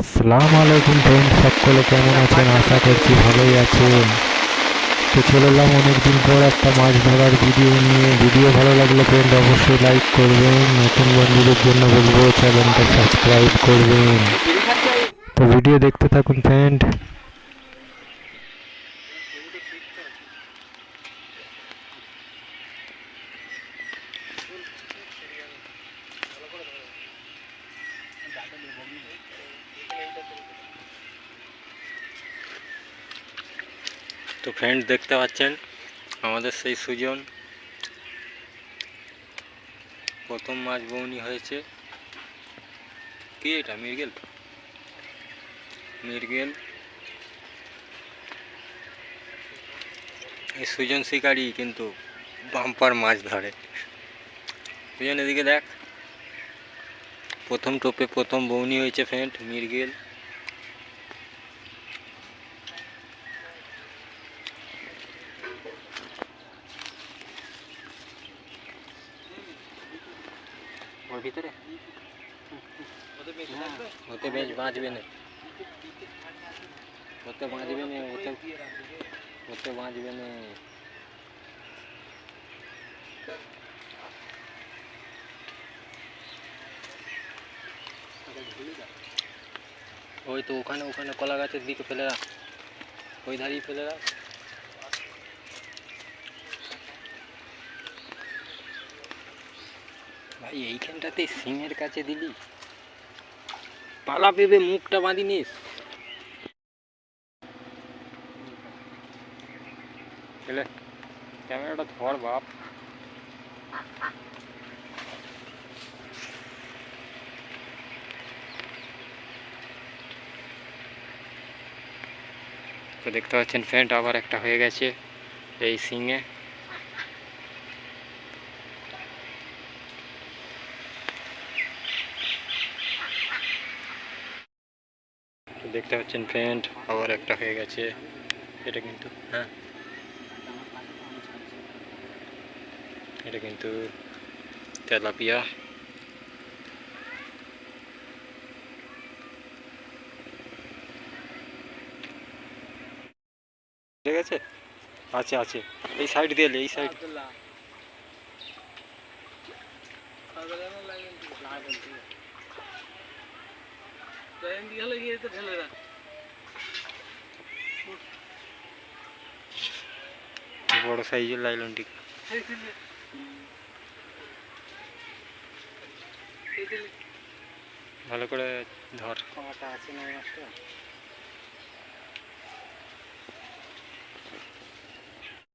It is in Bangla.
আসসালামু আলাইকুম ফ্রেন্ড সকলে কেমন আছেন? আশা করছি ভালোই আছেন। তো চলে এলাম অনেকদিন পর একটা মাছ ধরার ভিডিও নিয়ে। ভিডিও ভালো লাগলে ফ্রেন্ড অবশ্যই লাইক করবেন। নতুন বন্ধুদের জন্য বলব চ্যানেলটা সাবস্ক্রাইব করবেন। তো ভিডিও দেখতে থাকুন ফ্রেন্ড তো ফ্রেন্ড দেখতে পাচ্ছেন, আমাদের সেই সুজন। প্রথম মাছ বৌনি হয়েছে। কি এটা? মৃগেল? মৃগেল। এই সুজন শিকারি কিন্তু বাম্পার মাছ ধরে। সুজন, এদিকে দেখ। প্রথম টোপে প্রথম বৌনি হয়েছে ফ্রেন্ড মৃগেল ওর ভিতরে? ওতে বেশ বাঁচবে না। ওতে বাঁচবে না ওতে ওতে বাঁচবে না। ওই তো ওখানে ওখানে কলা গাছের দিকে ফেলে রাখ। ওই ধারেই ফেলে রাখ। ভাই, এইখানটাতে সিংহের কাছে দিলি? পালা পেবে মুখটা বাঁধি নিস। ক্যামেরাটা ধর বাপ। তো দেখতে পাচ্ছেন ফ্রেন্ড আবার একটা হয়ে গেছে এই সিংয়ে। দেখতে পাচ্ছেন ফ্রেন্ড আবার একটা হয়ে গেছে। এটা কিন্তু হ্যাঁ। এটা কিন্তু তেলাপিয়া। ঠিক আছে? আছে আছে। এই সাইড দিয়ে এই সাইড বড় সাইজের লাইলন টিকা। ভালো করে ধর। আছে না